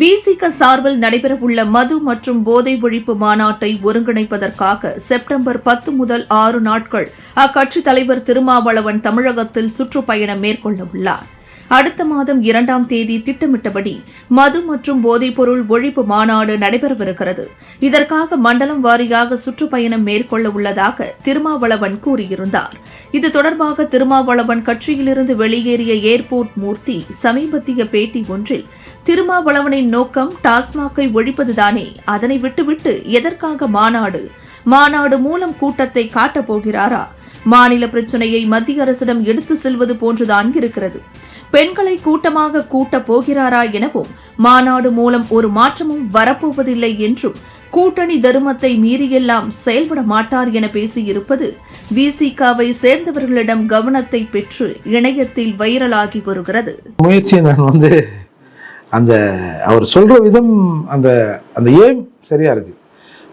விசிக சார்பில் நடைபெறவுள்ள மது மற்றும் போதை ஒழிப்பு மாநாட்டை ஒருங்கிணைப்பதற்காக செப்டம்பர் பத்து முதல் ஆறு நாட்கள் அக்கட்சித் தலைவர் திருமாவளவன் தமிழகத்தில் சுற்றுப்பயணம் மேற்கொள்ளவுள்ளார். அடுத்த மாதம் இரண்டாம் தேதி திட்டமிட்டபடி மது மற்றும் போதைப்பொருள் ஒழிப்பு மாநாடு நடைபெறவிருக்கிறது. இதற்காக மண்டலம் வாரியாக சுற்றுப்பயணம் மேற்கொள்ள உள்ளதாக திருமாவளவன் கூறியிருந்தார். இது தொடர்பாக திருமாவளவன் கட்சியிலிருந்து வெளியேறிய ஏர்போர்ட் மூர்த்தி சமீபத்திய பேட்டி ஒன்றில் திருமாவளவனின் நோக்கம் டாஸ்மாகை ஒழிப்பதுதானே. அதனை விட்டுவிட்டு எதற்காக மாநாடு? மாநாடு மூலம் கூட்டத்தை காட்டப் போகிறாரா? மாநில பிரச்சனையை மத்திய அரசிடம் எடுத்து செல்வது போன்றுதான் இருக்கிறது. பெண்களை கூட்டமாக கூட்டப் போகிறாரா எனவும் மாநாடு மூலம் ஒரு மாற்றமும் வரப்போவதில்லை என்றும் கூட்டணி தருமத்தை மீறியெல்லாம் செயல்பட மாட்டார் என பேசியிருப்பது விசிகாவை சேர்ந்தவர்களிடம் கவனத்தை பெற்று இணையத்தில் வைரலாகி வருகிறது. முயற்சியை நான் வந்து அந்த அவர் சொல்ற விதம் அந்த அந்த ஏம் சரியா இருக்கு.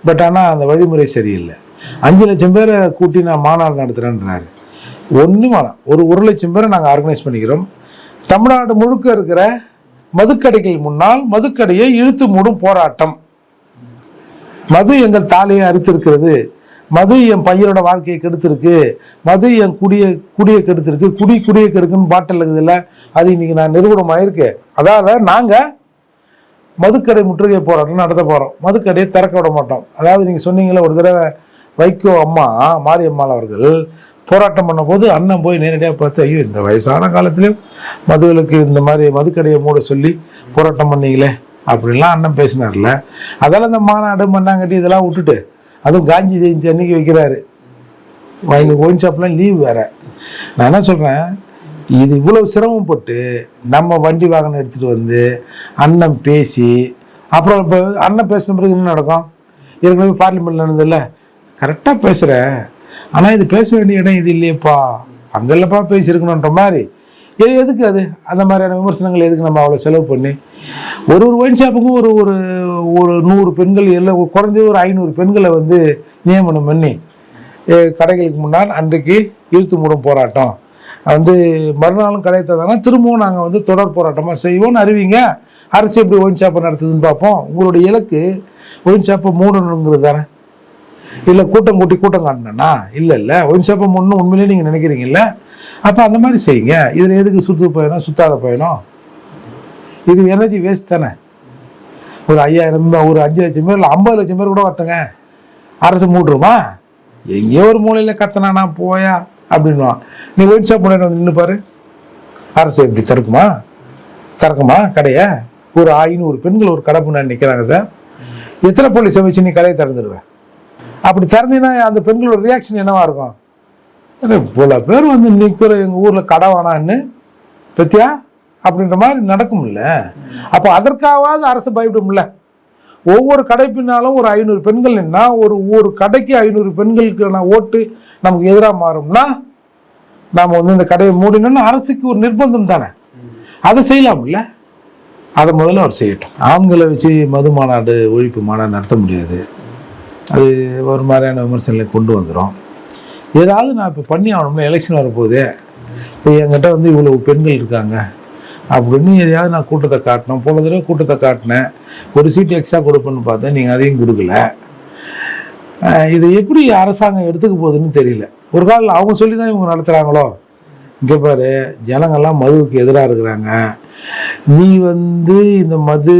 பட் ஆனால் அந்த வழிமுறை சரியில்லை. அஞ்சு லட்சம் பேரை கூட்டி நான் மாநாடு நடத்துகிறேன்றாரு ஒன்றும் வேணாம் ஒரு ஒரு லட்சம் பேரை நாங்கள் ஆர்கனைஸ் பண்ணிக்கிறோம். தமிழ்நாடு முழுக்க இருக்கிற மதுக்கடைகள் முன்னால் மதுக்கடையை இழுத்து மூடும் போராட்டம். மது எங்கள் தாலியை அறுத்திருக்கிறது. மது என் பையனோட வாழ்க்கையை கெடுத்திருக்கு. மது என் குடியை குடியை கெடுத்திருக்கு. குடி குடியை கெடுக்குன்னு பாட்டில் இருக்குதுல்ல அது இன்னைக்கு நான் நிறுவனமாயிருக்கு அதாவது நாங்கள் மதுக்கடை முற்றுகை போராட்டம் நடத்த போகிறோம் மதுக்கடையை திறக்க விட மாட்டோம். அதாவது நீங்கள் சொன்னீங்களே ஒரு தடவை வைகோ அம்மா மாரியம்மாள் அவர்கள் போராட்டம் பண்ணும்போது அண்ணன் போய் நேரடியாக பார்த்து ஐயோ இந்த வயசான காலத்துலேயும் மதுகளுக்கு இந்த மாதிரி மதுக்கடையை மூட சொல்லி போராட்டம் பண்ணீங்களே அப்படின்லாம் அண்ணன் பேசினார்ல. அதெல்லாம் இந்த மாநாடு மண்ணாங்கட்டி இதெல்லாம் விட்டுட்டு அதுவும் காந்தி ஜெயந்தி அன்னைக்கு வைக்கிறாரு. வயலுக்கு ஒயின் ஷாப்லாம் லீவ் வேற. நான் என்ன சொல்கிறேன் இது இவ்வளோ சிரமப்பட்டு நம்ம வண்டி வாகனம் எடுத்துகிட்டு வந்து அண்ணன் பேசி அப்புறம் இப்போ அண்ணன் பேசின பிறகு என்ன நடக்கும்? ஏற்கனவே பார்லிமெண்ட்டில் நடந்ததில்ல கரெக்டாக பேசுகிற ஆனால் இது பேச வேண்டிய இடம் இது இல்லையேப்பா. அங்கெல்லப்பா பேசியிருக்கணுன்ற மாதிரி. இது எதுக்கு அது? அந்த மாதிரியான விமர்சனங்கள் எதுக்கு நம்ம அவ்வளோ செலவு பண்ணி? ஒரு ஒரு ஒயின் ஷாப்புக்கும் ஒரு ஒரு ஒரு நூறு பெண்கள் எல்லாம் குறைஞ்சது ஒரு ஐநூறு பெண்களை வந்து நியமனம் பண்ணி கடைகளுக்கு முன்னால் அன்றைக்கு இழுத்து மூடும் போராட்டம். வந்து மறுநாளும் கிடைத்ததுனா திரும்பவும் நாங்கள் வந்து தொடர் போராட்டமாக செய்வோம்னு அறிவிங்க. அரசு எப்படி ஒயின் ஷாப்பை நடத்துதுன்னு பார்ப்போம். உங்களுடைய இலக்கு ஒயின் ஷாப்பை மூடணுங்கிறது தானே. இல்லை கூட்டம் கூட்டி கூட்டம் காட்டினா இல்லை இல்லை. ஒயின் ஷாப்பை உண்மையிலேயே நீங்கள் நினைக்கிறீங்கல்ல? அப்போ அந்த மாதிரி செய்யுங்க. இதில் எதுக்கு சுற்று போயணும் சுத்தாத போயணும்? இது எனர்ஜி வேஸ்ட் தானே. ஒரு ஐயாயிரம் ஒரு அஞ்சு லட்சம் பேர் இல்லை ஐம்பது லட்சம் பேர் கூட வரட்டுங்க. அரசு மூட்டுருமா எங்கேயோ ஒரு மூலையில் கத்தனானா போயா அப்படின்வான் நீ ஒயின் ஷாப் முன்னாடி வந்து நின்று பாரு. அரசு எப்படி திறக்குமா? திறக்குமா? கடையை? ஒரு ஐநூறு பெண்கள் ஒரு கடை முன்னாடி நிற்கிறாங்க சார். எத்தனை போலீஸை வச்சு நீ கடையை திறந்துடுவேன் அப்படி திறந்தீங்கன்னா அந்த பெண்களோட ரியாக்ஷன் என்னவா இருக்கும்? அரே, இவ்வளோ பேர் வந்து நிற்கிற எங்கள் ஊரில் கடை வேணான்னு பத்தியா? அப்படின்ற மாதிரி நடக்கும்ல. அப்போ அதற்காவது அரசு பயப்படும்ல. ஒவ்வொரு கடை பின்னாலும் ஒரு ஐநூறு பெண்கள் என்ன ஒரு ஒரு கடைக்கு ஐநூறு பெண்களுக்கு நான் ஓட்டு நமக்கு எதிராக மாறும்னா நாம் வந்து இந்த கடையை மூடினோம்னா அரசுக்கு ஒரு நிர்பந்தம் தானே. அதை செய்யலாம்ல. அதை முதல்ல அவர் செய்யட்டும். ஆண்களை வச்சு மது மாநாடு ஒழிப்பு மாநாடு நடத்த முடியாது. அது ஒரு மாதிரியான விமர்சனங்களை கொண்டு வந்துடும் ஏதாவது நான் இப்போ பண்ணி ஆகணும்ல எலெக்ஷன் வரப்போகுது. இப்போ என்கிட்ட வந்து இவ்வளவு பெண்கள் இருக்காங்க. அப்படின்னு எதையாவது நான் கூட்டத்தை காட்டினோம் போன தடவை கூட்டத்தை காட்டினேன். ஒரு சீட்டு எக்ஸ்ட்ரா கொடுப்பேன்னு பார்த்தேன். நீங்கள் அதையும் கொடுக்கல. இதை எப்படி அரசாங்கம் எடுத்துக்க போகுதுன்னு தெரியல. ஒரு காலில் அவங்க சொல்லி தான் இவங்க நடத்துகிறாங்களோ இங்கே பாரு ஜனங்கள்லாம் மதுவுக்கு எதிராக இருக்கிறாங்க. நீ வந்து இந்த மது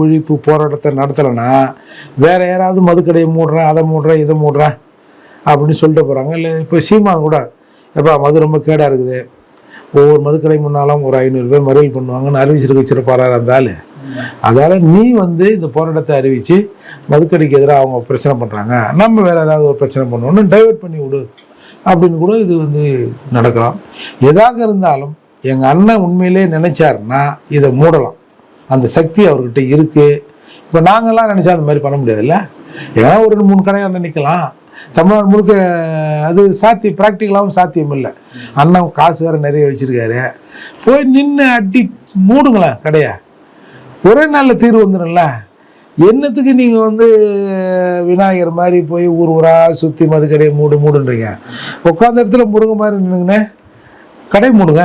ஒழிப்பு போராட்டத்தை நடத்தலைன்னா வேற யாராவது மதுக்கடையை மூடுறேன் அதை மூடுறேன் இதை மூடுறேன் அப்படின்னு சொல்லிட்டு போகிறாங்க இல்லை இப்போ சீமான் கூட எப்பா மது ரொம்ப கேடாக இருக்குது. ஒவ்வொரு மதுக்கடை முன்னாலும் ஒரு ஐநூறு பேர் மறியல் பண்ணுவாங்கன்னு அறிவிச்சிருக்க வச்சிருப்பாரா இருந்தாலும் அதால் நீ வந்து இந்த போராட்டத்தை அறிவித்து மதுக்கடைக்கு எதிராக அவங்க பிரச்சனை பண்ணுறாங்க நம்ம வேற ஏதாவது ஒரு பிரச்சனை பண்ணுவோம்னு டைவர்ட் பண்ணி விடு அப்படின்னு கூட இது வந்து நடக்கலாம். எதாக இருந்தாலும் எங்கள் அண்ணன் உண்மையிலே நினைச்சாருன்னா இதை மூடலாம். அந்த சக்தி அவர்கிட்ட இருக்கு. இப்போ நாங்கள்லாம் நினைச்சா அந்த மாதிரி பண்ண முடியாதுல்ல? ஏன்னா ஒரு ரெண்டு மூணு கடையாக நினைக்கலாம் நிற்கலாம் தமிழ்நாடு முழுக்க அது சாத்தியம் ப்ராக்டிக்கலாகவும் சாத்தியம் இல்லை. அண்ணன் காசு வேறு நிறைய வச்சுருக்காரு. போய் நின்று அடி மூடுங்களேன் கடையை. ஒரே நாளில் தீர்வு வந்துடும்ல என்னத்துக்கு நீங்கள் வந்து விநாயகர் மாதிரி போய் ஊர் ஊராக சுற்றி மது கடையை மூடு மூடுன்றீங்க? உட்காந்த இடத்துல முருங்க மாதிரி நின்றுங்கண்ணே கடை மூடுங்க.